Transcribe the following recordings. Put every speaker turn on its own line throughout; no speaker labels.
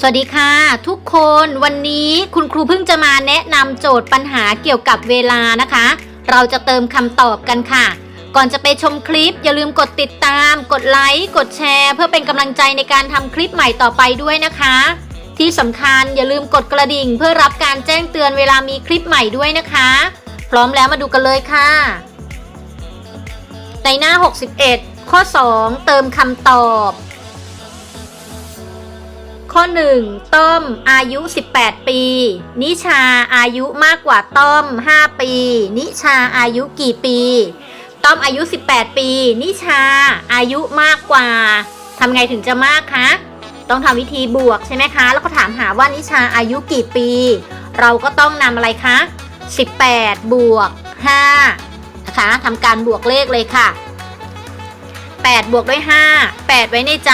สวัสดีค่ะ ทุกคนวันนี้คุณครูเพิ่งจะมาแนะนำโจทย์ปัญหาเกี่ยวกับเวลานะคะ เราจะเติมคำตอบกันค่ะ ก่อนจะไปชมคลิป อย่าลืมกดติดตาม กดไลค์กดแชร์ เพื่อเป็นกำลังใจในการทำคลิปใหม่ต่อไปด้วยนะคะ ที่สำคัญอย่าลืมกดกระดิ่ง เพื่อรับการแจ้งเตือนเวลามีคลิปใหม่ด้วยนะคะ พร้อมแล้วมาดูกันเลยค่ะ ในหน้า 61 ข้อ 2 เติมคำตอบ ข้อ 1 ต้อมอายุ 18 ปี นิชาอายุมากกว่าต้อม 5 ปี นิชาอายุกี่ปี ต้อมอายุ 18 ปี นิชาอายุมากกว่าทำไงถึงจะมากคะต้องทำวิธีบวกใช่ไหมคะ แล้วก็ถามหาว่านิชาอายุกี่ปี เราก็ต้องนำอะไรคะ 18 บวก 5 นะคะทำการบวกเลขเลยค่ะ 8 บวกด้วย 5 8 ไว้ในใจ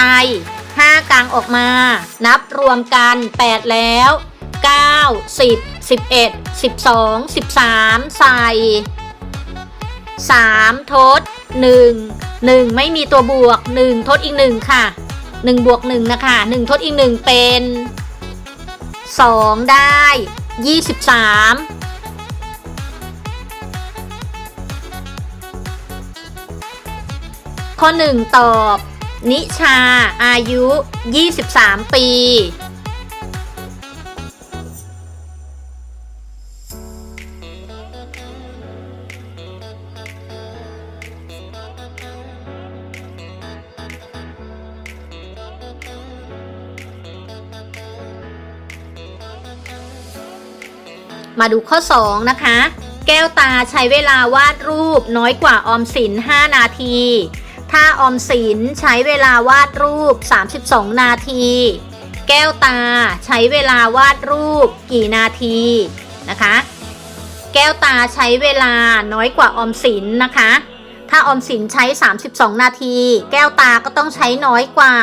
5 กลางออกมา นับรวมกัน 8 แล้ว 9 10 11 12 13 ใส่ 3 ทด 1 1 ไม่มีตัวบวก 1 ทดอีก 1 ค่ะ 1 บวก 1 นะคะ 1 ทดอีก 1 เป็น 2 ได้ 23ข้อ 1 ตอบ นิชา อายุ 23 ปี มาดูข้อ 2 นะคะ แก้วตาใช้เวลาวาดรูปน้อยกว่าออมสิน 5 นาที ถ้าออมสินใช้เวลาวาดรูป 32 นาที แก้วตาใช้เวลาวาดรูปกี่นาทีนะคะ แก้วตาใช้เวลาน้อยกว่าออมสินนะคะ ถ้าออมสินใช้ 32 นาที แก้วตาก็ต้องใช้น้อยกว่า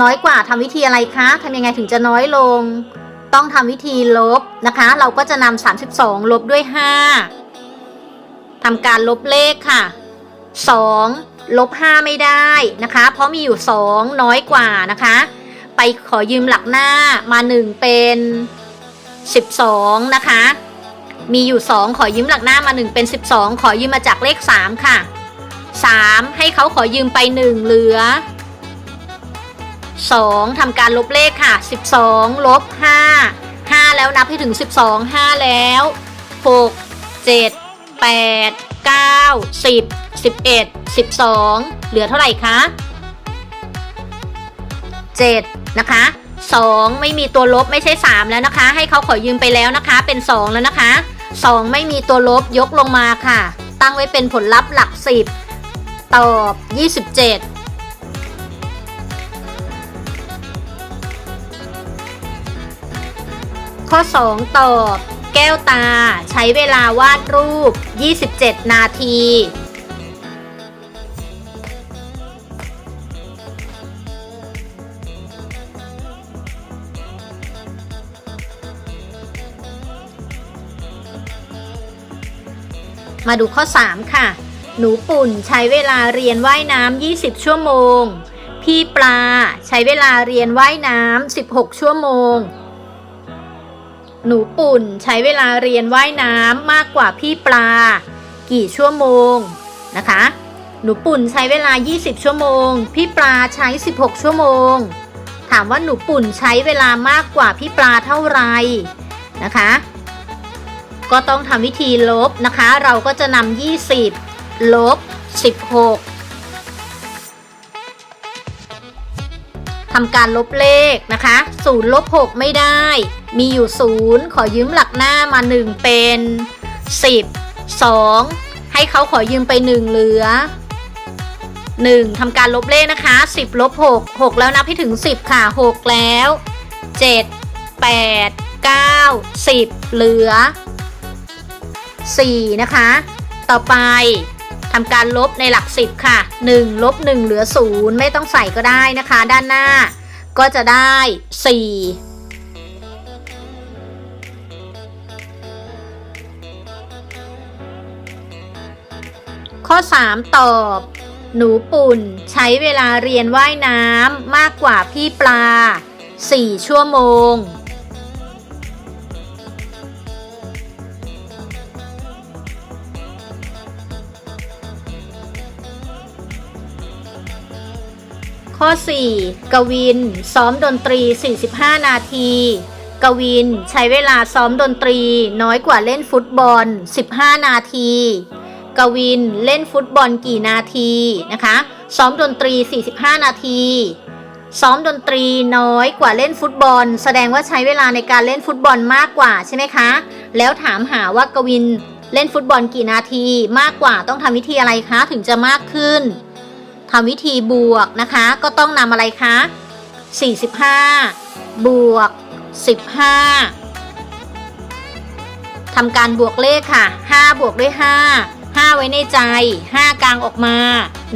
น้อยกว่าทำวิธีอะไรคะทำยังไงถึงจะน้อยลง ต้องทำวิธีลบนะคะ เราก็จะนำ32 ลบด้วย 5ทำการลบเลขค่ะ 2 ลบ 5 ไม่ได้นะคะ เพราะมีอยู่ 2 น้อยกว่านะคะ ไปขอยืมหลักหน้ามา 1 เป็น 12 นะคะ มีอยู่ 2 ขอยืมหลักหน้ามา 1 เป็น 12 ขอยืมมาจากเลข 3 ค่ะ 3 ให้เขาขอยืมไป 1 เหลือ 2ทำการลบเลขค่ะ 12 ลบ 5 5 แล้วนับให้ถึง 12 5 แล้ว 6 7 8 9 10 11 12 เหลือเท่าไหร่คะ7นะคะ 2 ไม่มีตัวลบไม่ใช่ 3 แล้วนะคะ ให้เขาขอยืมไปแล้วนะคะ เป็น 2 แล้วนะคะ 2 ไม่มีตัวลบยกลงมาค่ะ ตั้งไว้เป็นผลลัพธ์หลัก 10 ตอบ 27ข้อ 2 ตอบ แก้วตา ใช้เวลาวาดรูป 27 นาที มาดูข้อ 3 ค่ะ หนูปุ่นใช้เวลาเรียนว่ายน้ำ 20 ชั่วโมง พี่ปลาใช้เวลาเรียนว่ายน้ำ 16 ชั่วโมง หนูปุ่นใช้เวลาเรียนว่ายน้ำมากกว่าพี่ปลา กี่ชั่วโมงนะคะ หนูปุ่นใช้เวลา 20 ชั่วโมง พี่ปลาใช้ 16 ชั่วโมง ถามว่าหนูปุ่นใช้เวลามากกว่าพี่ปลาเท่าไหร่นะคะ ก็ต้องทำวิธีลบนะคะ เราก็จะนำ20 ลบ 16ทำการลบเลขนะคะ0ลบ6ไม่ได้ มีอยู่ 0 ขอยืมหลักหน้ามา 1 เป็น 10 2 ให้เขาขอยืมไป 1 เหลือ 1ทำการลบเลขนะคะ 10 ลบ 6 6 แล้วนับให้ถึง 10 ค่ะ 6 แล้ว 7 8 9 10 เหลือ 4 นะคะ ต่อไปทำการลบในหลัก 10 ค่ะ 1 ลบ 1 เหลือ 0 ไม่ต้องใส่ก็ได้นะคะ ด้านหน้าก็จะได้ 4 ข้อ 3 ตอบ หนูปุ่นใช้เวลาเรียนว่ายน้ำมากกว่าพี่ปลา 4 ชั่วโมง ข้อ 4 กวิน ซ้อมดนตรี 45 นาที กวินใช้เวลาซ้อมดนตรีน้อยกว่าเล่นฟุตบอล 15 นาที กวินเล่นฟุตบอลกี่นาทีนะคะ ซ้อมดนตรี 45 นาที ซ้อมดนตรีน้อยกว่าเล่นฟุตบอล แสดงว่าใช้เวลาในการเล่นฟุตบอลมากกว่าใช่ไหมคะ แล้วถามหาว่ากวินเล่นฟุตบอลกี่นาที มากกว่าต้องทำวิธีอะไรคะ ถึงจะมากขึ้นทำวิธีบวกนะคะ ก็ต้องนำอะไรคะ 45 บวก 15ทำการบวกเลขค่ะ 5 บวกด้วย 5 5 ไว้ในใจ 5 กลางออกมา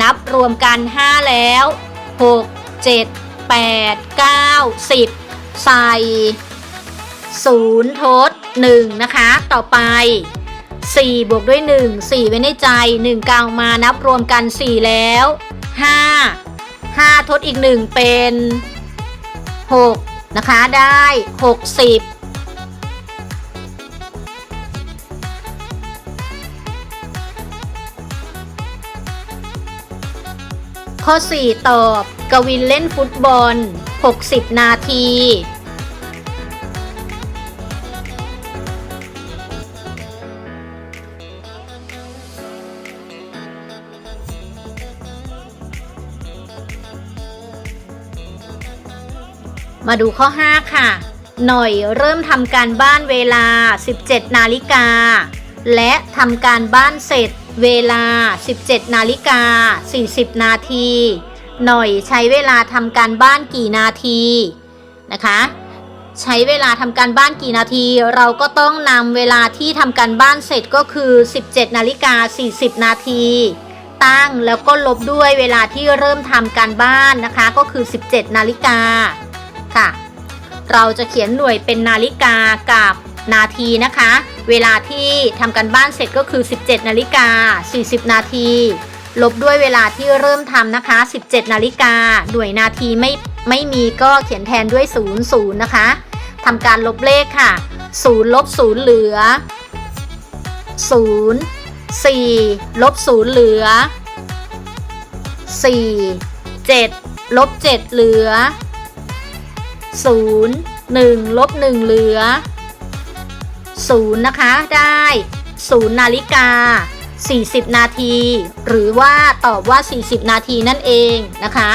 นับรวมกัน 5 แล้ว 6 7 8 9 10 ใส่0ทด 1 นะคะ ต่อไป 4 บวกด้วย 1 4 ไว้ในใจ 1 กลางออกมานับรวมกัน 4 แล้ว 5 5 ทดอีก 1 เป็น 6 นะคะได้ 60 ข้อ 4 ตอบ กวินเล่นฟุตบอล 60 นาที มาดูข้อ 5 ค่ะ หน่อยเริ่มทำการบ้านเวลา 17 นาฬิกา และทำการบ้านเสร็จ เวลา 17 นาฬิกา 40 นาที หน่อยใช้เวลาทำการบ้านกี่นาทีนะคะ ใช้เวลาทำการบ้านกี่นาที เราก็ต้องนำเวลาที่ทำการบ้านเสร็จก็คือ 17 นาฬิกา 40 นาที ตั้งแล้วก็ลบด้วยเวลาที่เริ่มทำการบ้านนะคะ ก็คือ 17 นาฬิกาค่ะ เราจะเขียนหน่วยเป็นนาฬิกากับ นาทีนะคะ เวลาที่ทำการบ้านเสร็จก็คือ 17 นาฬิกา 40 นาที ลบด้วยเวลาที่เริ่มทำนะคะ 17 นาฬิกาหน่วยนาทีไม่ไม่มีก็เขียนแทนด้วย 0 0 นะคะทำการลบเลขค่ะ 0 ลบ 0 เหลือ 0 4 ลบ 0 เหลือ 4 7 ลบ 7 เหลือ 0 1 ลบ 1 เหลือ 0 นะคะ ได้ 0 นาฬิกา 40 นาที หรือว่าตอบว่า 40 นาทีนั่นเองนะคะ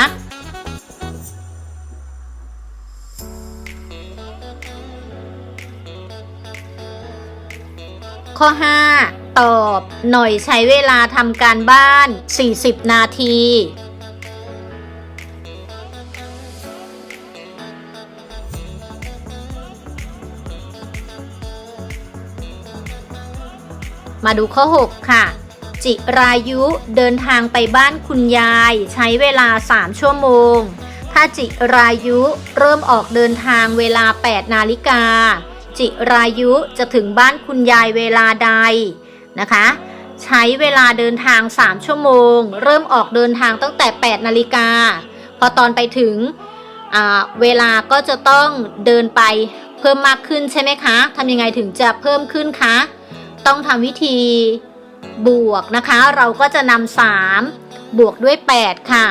ข้อ 5 ตอบหน่อยใช้เวลาทำการบ้าน 40 นาที มาดูข้อ 6 ค่ะ จิรายุเดินทางไปบ้านคุณยาย ใช้เวลา 3 ชั่วโมง ถ้าจิรายุเริ่มออกเดินทางเวลา 8 นาฬิกา จิรายุจะถึงบ้านคุณยายเวลาใดนะคะ ใช้เวลาเดินทาง 3 ชั่วโมง เริ่มออกเดินทางตั้งแต่ 8 นาฬิกา พอตอนไปถึงเวลาก็จะต้องเดินไปเพิ่มมากขึ้นใช่ไหมคะทำยังไงถึงจะเพิ่มขึ้นคะ ต้องทำวิธีบวกนะคะ เราก็จะนำา3บวกด้วย 8 ค่ะ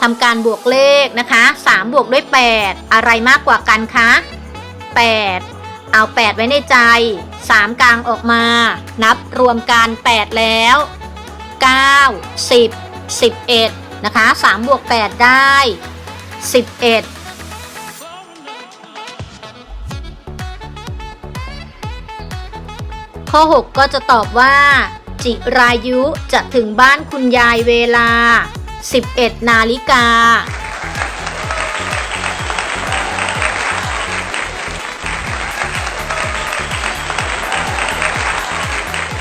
ทำการบวกเลขนะคะ 3 บวกด้วย 8 อะไรมากกว่ากันคะ 8 เอา 8 ไว้ในใจ 3 กลางออกมา นับรวมกัน 8 แล้ว 9 10 11 นะคะ 3 บวก 8 ได้ 11 ข้อ 6 ก็จะตอบว่า จิรายุจะถึงบ้านคุณยายเวลา 11 นาฬิกา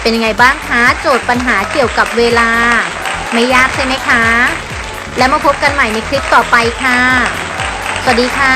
เป็นยังไงบ้างคะโจทย์ปัญหาเกี่ยวกับเวลา ไม่ยากใช่ไหมคะ แล้วมาพบกันใหม่ในคลิปต่อไปค่ะ สวัสดีค่ะ